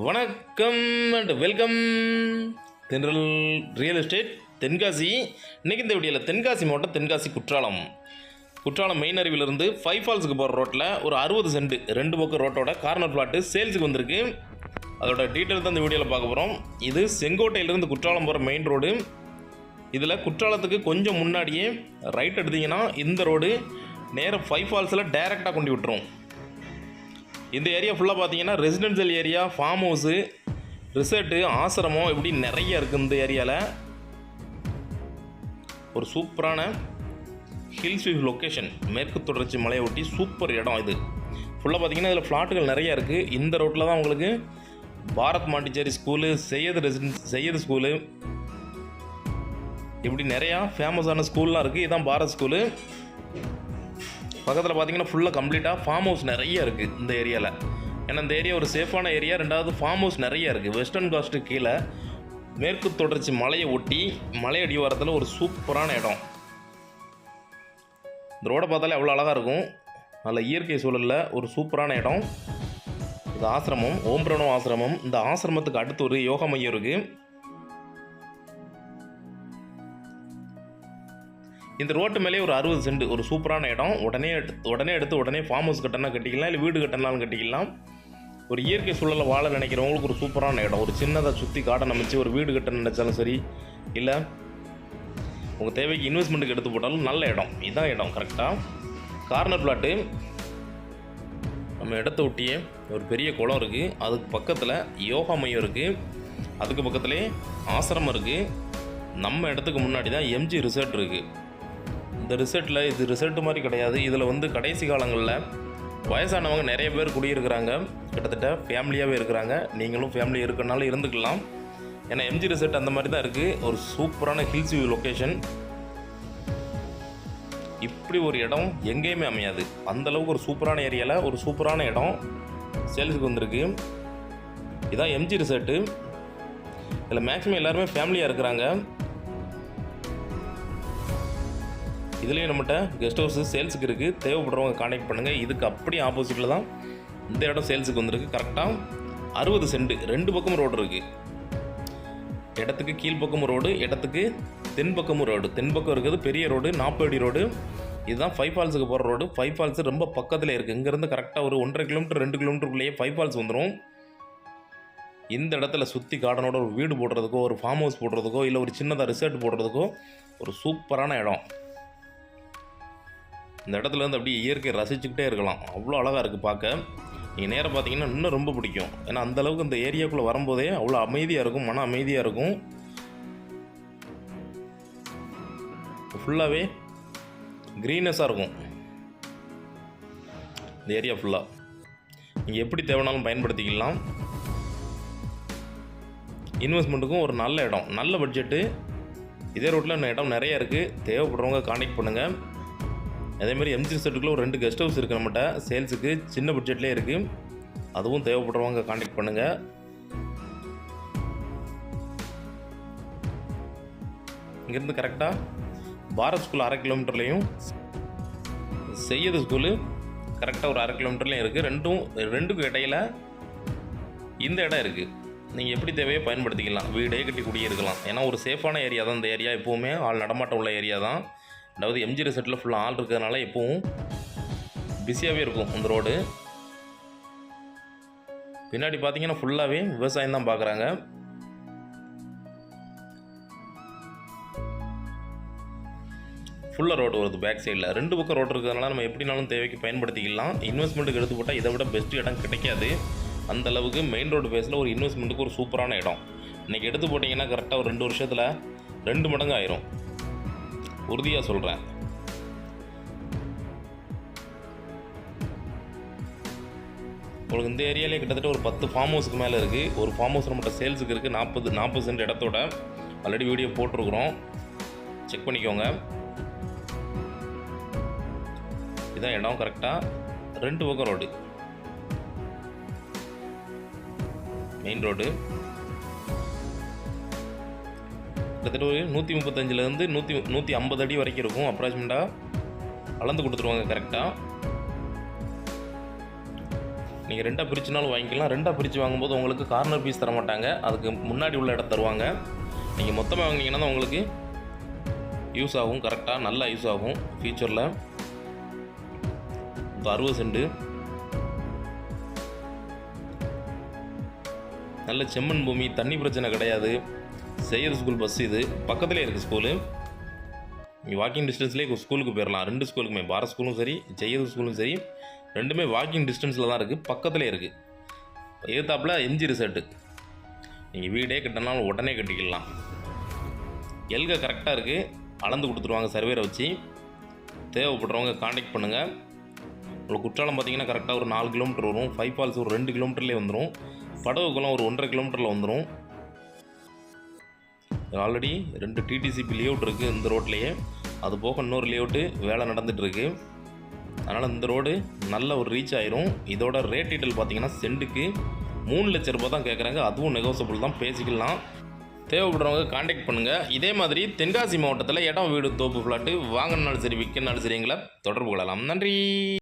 வணக்கம் and welcome Thendral real estate Tenkasi. இன்றைக்கி இந்த வீடியோவில் தென்காசி மாவட்டம் தென்காசி குற்றாலம். குற்றாலம் மெயின் அருவிலிருந்து ஃபைவ் ஃபால்ஸுக்கு போகிற ரோட்டில் ஒரு அறுபது சென்ட் ரெண்டு பக்கம் ரோட்டோட கார்னர் பிளாட்டு சேல்ஸுக்கு வந்திருக்கு. அதோட டீட்டெயில் தான் இந்த வீடியோவில் பார்க்க போகிறோம் இது செங்கோட்டையிலேருந்து குற்றாலம் போகிற மெயின் ரோடு இதில் குற்றாலத்துக்கு கொஞ்சம் முன்னாடியே ரைட் எடுத்தீங்கன்னா இந்த ரோடு நேராக ஃபைவ் ஃபால்ஸில் டைரெக்டாக கொண்டு விட்டுரும். இந்த ஏரியா ஃபுல்லாக பார்த்தீங்கன்னா residential area farm house resort ஆசிரமம் இப்படி நிறைய இருக்குது இந்த ஏரியாவில் ஒரு சூப்பரான ஹில்ஸ் வியூ லொக்கேஷன் மேற்கு தொடர்ச்சி மலையை ஒட்டி சூப்பர் இடம் இது. ஃபுல்லாக பார்த்தீங்கன்னா இதில் ஃப்ளாட்டுகள் நிறையா இருக்குது இந்த ரோட்டில் தான் உங்களுக்கு Bharat Montessori school Syed residence Syed school இப்படி நிறையா ஃபேமஸான ஸ்கூல்லாம் இருக்குது இதுதான் பாரத் ஸ்கூலு பக்கத்தில் பார்த்தீங்கன்னா ஃபுல்லாக கம்ப்ளீட்டாக ஃபார்ம் ஹவுஸ் நிறைய இருக்குது இந்த ஏரியாவில் ஏன்னா இந்த ஏரியா ஒரு சேஃபான ஏரியா ரெண்டாவது ஃபார்ம் ஹவுஸ் நிறைய இருக்குது வெஸ்டர்ன் காஸ்ட்டு கீழே மேற்கு தொடர்ச்சி மலையை ஒட்டி மலை அடிவாரத்தில் ஒரு சூப்பரான இடம். இந்த ரோடை பார்த்தாலே அவ்வளோ அழகாக இருக்கும். நல்ல இயற்கை சூழலில் ஒரு சூப்பரான இடம். இது ஆசிரமம். ஓம் பிரணவ் ஆசிரமம். இந்த ஆசிரமத்துக்கு அடுத்து ஒரு யோகா மையம் இருக்குது இந்த ரோட்டு மேலே ஒரு அறுபது சென்ட் ஒரு சூப்பரான இடம். உடனே எடுத்து உடனே எடுத்து உடனே ஃபார்ம் ஹவுஸ் கட்டினா கட்டிக்கலாம் இல்லை வீடு கட்டினாலும் கட்டிக்கலாம். ஒரு இயற்கை சூழலை வாழ நினைக்கிறவங்களுக்கு ஒரு சூப்பரான இடம். ஒரு சின்னதாக சுற்றி கார்டன் அமைச்சு ஒரு வீடு கட்ட நினைச்சாலும் சரி இல்லை உங்கள் தேவைக்கு இன்வெஸ்ட்மெண்ட்டுக்கு எடுத்து போட்டாலும் நல்ல இடம். இதான் இடம் கரெக்டாக கார்னர் பிளாட்டு நம்ம இடத்த ஒட்டியே ஒரு பெரிய குளம் இருக்குது அதுக்கு பக்கத்தில் யோகா மையம் இருக்குது அதுக்கு பக்கத்துலேயே ஆசிரமம் இருக்குது நம்ம இடத்துக்கு முன்னாடி தான் எம்ஜி ரிசர்ட் இருக்குது இந்த ரிசர்ட்டில் இது ரிசர்ட் மாதிரி கிடையாது. இதில் வந்து கடைசி காலங்களில் வயசானவங்க நிறைய பேர் குடியிருக்கிறாங்க. கிட்டத்தட்ட ஃபேமிலியாகவே இருக்கிறாங்க. நீங்களும் ஃபேமிலி இருக்கனாலும் இருந்துக்கலாம். ஏன்னா எம்ஜி ரிசர்ட் அந்த மாதிரி தான் இருக்குது ஒரு சூப்பரான ஹில்ஸ் வியூ லொக்கேஷன் இப்படி ஒரு இடம் எங்கேயுமே அமையாது. அந்தளவுக்கு ஒரு சூப்பரான ஏரியாவில் ஒரு சூப்பரான இடம் சேல்ஸுக்கு வந்திருக்கு. இதான் எம்ஜி ரிசர்ட்டு இதில் மேக்ஸிமம் எல்லாருமே ஃபேமிலியாக இருக்கிறாங்க. இதுலேயும் நம்மகிட்ட கெஸ்ட் ஹவுஸ் சேல்ஸுக்கு இருக்குது தேவைப்படுறவங்க காண்டாக்ட் பண்ணுங்கள் இதுக்கு அப்படியே ஆப்போசிட்டில் தான் இந்த இடம் சேல்ஸுக்கு வந்திருக்கு. கரெக்டாக அறுபது சென்ட் ரெண்டு பக்கமும் ரோடு இருக்குது இடத்துக்கு கீழ்ப்பக்கமும் ரோடு இடத்துக்கு தென்பக்கமும் ரோடு தென்பக்கம் இருக்குது பெரிய ரோடு நாற்பது ரோடு இதுதான் ஃபைவ் ஃபால்ஸுக்கு போகிற ரோடு ஃபைவ் ஃபால்ஸ் ரொம்ப பக்கத்தில் இருக்குது இங்கேருந்து கரெக்டாக ஒரு ஒன்றரை கிலோமீட்டர் ரெண்டு கிலோமீட்டருக்குள்ளேயே ஃபைவ் ஃபால்ஸ் வந்துடும் இந்த இடத்துல சுற்றி கார்டனோட ஒரு வீடு போடுறதுக்கோ ஒரு ஃபார்ம் ஹவுஸ் போடுறதுக்கோ இல்லை ஒரு சின்னதாக ரிசார்ட் போடுறதுக்கோ ஒரு சூப்பரான இடம். இந்த இடத்துல இருந்து அப்படியே இயற்கையை ரசிச்சுக்கிட்டே இருக்கலாம். அவ்வளோ அழகாக இருக்குது பார்க்க. நீங்கள் நேராக பார்த்தீங்கன்னா இன்னும் ரொம்ப பிடிக்கும். ஏன்னா அந்தளவுக்கு இந்த ஏரியாக்குள்ளே வரும்போதே அவ்வளோ அமைதியாக இருக்கும் மன அமைதியாக இருக்கும். ஃபுல்லாகவே க்ரீனஸாக இருக்கும். இந்த ஏரியா ஃபுல்லாக நீங்கள் எப்படி தேவைனாலும் பயன்படுத்திக்கலாம். இன்வெஸ்ட்மெண்ட்டுக்கும் ஒரு நல்ல இடம். நல்ல பட்ஜெட்டு இதே ரோட்டில் இடம் நிறைய இருக்குது தேவைப்படுறவங்க காண்டாக்ட் பண்ணுங்கள் அதேமாதிரி எம்ஜி செட்டுக்குள்ள ஒரு ரெண்டு கெஸ்ட் ஹவுஸ் இருக்குது நம்மகிட்ட. சேல்ஸுக்கு சின்ன பட்ஜெட்லேயே இருக்குது அதுவும் தேவைப்படுறவங்க காண்டாக்ட் பண்ணுங்கள் இங்கேருந்து கரெக்டாக பாரத் ஸ்கூல் அரை கிலோமீட்டர்லேயும் செய்யது ஸ்கூலு கரெக்டாக ஒரு அரை கிலோமீட்டர்லேயும் இருக்குது ரெண்டும் ரெண்டுக்கும் இடையில இந்த இடம் இருக்குது நீங்கள் எப்படி தேவையோ பயன்படுத்திக்கலாம். வீடே கட்டி குடியிருக்கலாம். ஏன்னா ஒரு சேஃபான ஏரியா தான் இந்த ஏரியா எப்போவுமே ஆள் நடமாட்டம் உள்ள ஏரியா தான். அதாவது எம்ஜி ரிசர்ட்டில் ஃபுல்லாக ஆள் இருக்கிறதுனால எப்பவும் பிஸியாகவே இருக்கும் இந்த ரோடு பின்னாடி பார்த்தீங்கன்னா ஃபுல்லாகவே விவசாயம் தான் பார்க்குறாங்க ஃபுல்லாக ரோடு வருது பேக் சைடில் ரெண்டு பக்கம் ரோடு இருக்கிறதுனால நம்ம எப்படினாலும் தேவைக்கு பயன்படுத்திக்கலாம். இன்வெஸ்ட்மெண்ட்டுக்கு எடுத்து போட்டால் இதை விட பெஸ்ட் இடம் கிடைக்காது. அந்த அளவுக்கு மெயின் ரோடு பேஸில் ஒரு இன்வெஸ்ட்மெண்ட்டுக்கு ஒரு சூப்பரான இடம். இன்றைக்கி எடுத்து போட்டிங்கன்னா கரெக்டாக ஒரு ரெண்டு வருஷத்தில் ரெண்டு மடங்கு ஆயிரும். உறுதியாக சொல்கிறேன் உங்களுக்கு இந்த ஏரியாலே கிட்டத்தட்ட ஒரு பத்து ஃபார்ம் ஹவுஸுக்கு மேலே இருக்குது ஒரு ஃபார்ம் ஹவுஸ் நம்மகிட்ட சேல்ஸுக்கு இருக்குது நாற்பது நாற்பது சென்ட் இடத்தோட ஆல்ரெடி வீடியோ போட்டிருக்குறோம். செக் பண்ணிக்கோங்க. இதான் இடம் கரெக்டாக ரெண்டு பக்கம் ரோடு மெயின் ரோடு கிட்டத்தட்ட ஒரு நூற்றி முப்பத்தஞ்சிலேருந்து நூற்றி நூற்றி ஐம்பது அடி வரைக்கும் இருக்கும். அப்ராக்சிமேட்டாக அளந்து கொடுத்துருவாங்க கரெக்டாக நீங்கள் ரெண்டாக பிரிச்சுனாலும் வாங்கிக்கலாம். ரெண்டாக பிரித்து வாங்கும்போது உங்களுக்கு கார்னர் பீஸ் தர மாட்டாங்க. அதுக்கு முன்னாடி உள்ள இடம் தருவாங்க. நீங்கள் மொத்தமாக வாங்கினீங்கன்னா தான் உங்களுக்கு யூஸ் ஆகும். கரெக்டாக நல்லா யூஸ் ஆகும். ஃபியூச்சரில் அறுபது சென்ட்டு நல்ல செம்மண் பூமி. தண்ணி பிரச்சனை கிடையாது. செய்யர் ஸ்கூல் பஸ் இது. பக்கத்துலேயே இருக்குது ஸ்கூலு நீங்கள் வாக்கிங் டிஸ்டன்ஸ்லேயே ஸ்கூலுக்கு போயிடலாம் ரெண்டு ஸ்கூலுக்குமே பாரத் ஸ்கூலும் சரி ஜெயது ஸ்கூலும் சரி. ரெண்டுமே வாக்கிங் டிஸ்டன்ஸில் தான் இருக்குது பக்கத்துலேயே இருக்குது எதிர்த்தாப்பில் எம்ஜி ரிசர்ட்டு நீங்கள் வீடே கட்டினாலும் உடனே கட்டிக்கலாம். எல்க கரெக்டாக இருக்குது அளந்து கொடுத்துருவாங்க சர்வேரை வச்சு. தேவைப்படுறவங்க காண்டாக்ட் பண்ணுங்கள் உங்களுக்கு குற்றாலம் பார்த்தீங்கன்னா கரெக்டாக ஒரு நாலு கிலோமீட்டர் வரும். ஃபைவ் ஃபால்ஸ் ஒரு ரெண்டு கிலோமீட்டர்லேயே வந்துடும் படகுக்குளம் ஒரு ஒன்றரை கிலோமீட்டரில் வந்துடும் ஆல்ரெடி ரெண்டு டிடிசிபி லேஅவுட் இருக்குது இந்த ரோட்லேயே அது போக இன்னொரு லேஅவுட்டு வேலை நடந்துகிட்ருக்கு அதனால் இந்த ரோடு நல்ல ஒரு ரீச் ஆயிரும். இதோட ரேட் டீட்டெயில் பார்த்தீங்கன்னா சென்ட்டுக்கு மூணு லட்ச ரூபாய் தான் கேட்குறாங்க அதுவும் நெகோசபிள் தான். பேசிக்கலாம். தேவைப்படுறவங்க காண்டாக்ட் பண்ணுங்கள் இதே மாதிரி தென்காசி மாவட்டத்தில் இடம் வீடு தோப்பு ஃப்ளாட்டு வாங்கினாலும் சரி விற்கனாலும் சரி எங்களை தொடர்பு கொள்ளலாம். நன்றி.